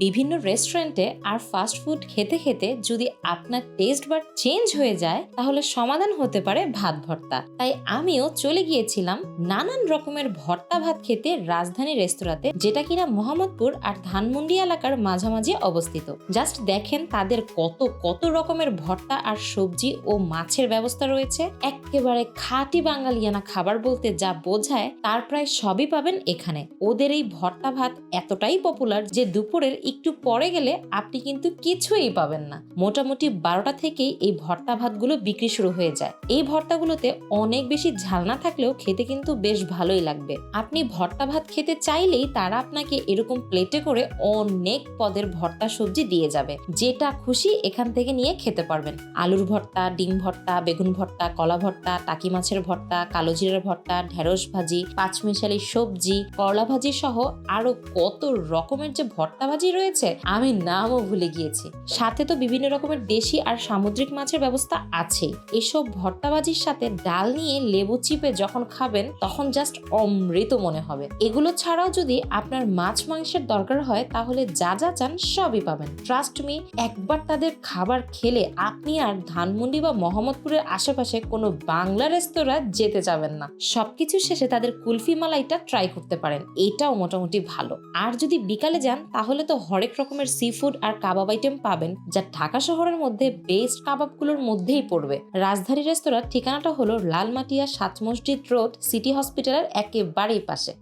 বিভিন্ন রেস্টুরেন্টে আর fast food খেতে খেতে যদি আপনার টেস্ট বার চেঞ্জ হয়ে যায়, তাহলে সমাধান হতে পারে ভাত ভর্তা। তাই আমিও চলে গিয়েছিলাম নানান রকমের ভর্তা ভাত খেতে রাজধানী রেস্তোরাঁতে, যেটা কিনা মোহাম্মদপুর আর ধানমন্ডি এলাকার মাঝামাঝি অবস্থিত। জাস্ট দেখেন তাদের কত কত রকমের ভর্তা আর সবজি ও মাছের ব্যবস্থা রয়েছে। একেবারে খাঁটি বাঙালিয়ানা খাবার বলতে যা বোঝায়, তার প্রায় সবই পাবেন এখানে। ওদের এই ভর্তা ভাত এতটাই পপুলার যে দুপুরের একটু পরে গেলে আপনি কিন্তু কিছুই পাবেন না। মোটামুটি বারোটা থেকেই এই ভর্তা ভাতগুলো বিক্রি শুরু হয়ে যায়। এই ভর্তাগুলোতে অনেক বেশি ঝাল না থাকলেও খেতে কিন্তু বেশ ভালোই লাগবে। আপনি ভর্তা ভাত খেতে চাইলেই তারা আপনাকে এরকম প্লেটে করে অনেক পদের ভর্তা সবজি দিয়ে যাবে। যেটা খুশি এখান থেকে নিয়ে খেতে পারবেন। আলুর ভর্তা, ডিম ভর্তা, বেগুন ভর্তা, কলা ভর্তা, টাকি মাছের ভর্তা, কালো জিরের ভর্তা, ঢেঁড়স ভাজি, পাঁচমিশালি সবজি, করলা ভাজি সহ আরও কত রকমের যে ভর্তা ভাজি রয়েছে, আমি নামও ভুলে গিয়েছি। সাথে তো বিভিন্ন রকমের দেশি আর সামুদ্রিক মাছের ব্যবস্থা আছেই। এসব ভর্তা ভাজির সাথে ডাল নিয়ে লেবু চিপে যখন খাবেন, তখন জাস্ট অমৃত মনে হবে। এগুলো ছাড়াও যদি আপনার মাছ মাংসের দরকার হয়, তাহলে যা যা চান সবই পাবেন। ট্রাস্ট মি একবার তাদের খাবার খেলে আপনি আর ধানমন্ডি বা মোহাম্মদপুরের আশেপাশে কোনো বাংলা রেস্তোরাঁ যেতে যাবেন না। সবকিছু শেষে তাদের কুলফি মালাইটা ট্রাই করতে পারেন। এটাও মোটামুটি ভালো। আর যদি বিকালে যান, তাহলে তো হরেক রকমের সি ফুড আর কাবাব আইটেম পাবেন, যা ঢাকা শহরের মধ্যে বেস্ট কাবাবগুলোর মধ্যেই পড়বে। রাজধানী রেস্তোরাঁর ঠিকানাটা হলো লালমাটিয়া সাত মসজিদ রোড সিটি হসপিটালের একেবারেই পাশে।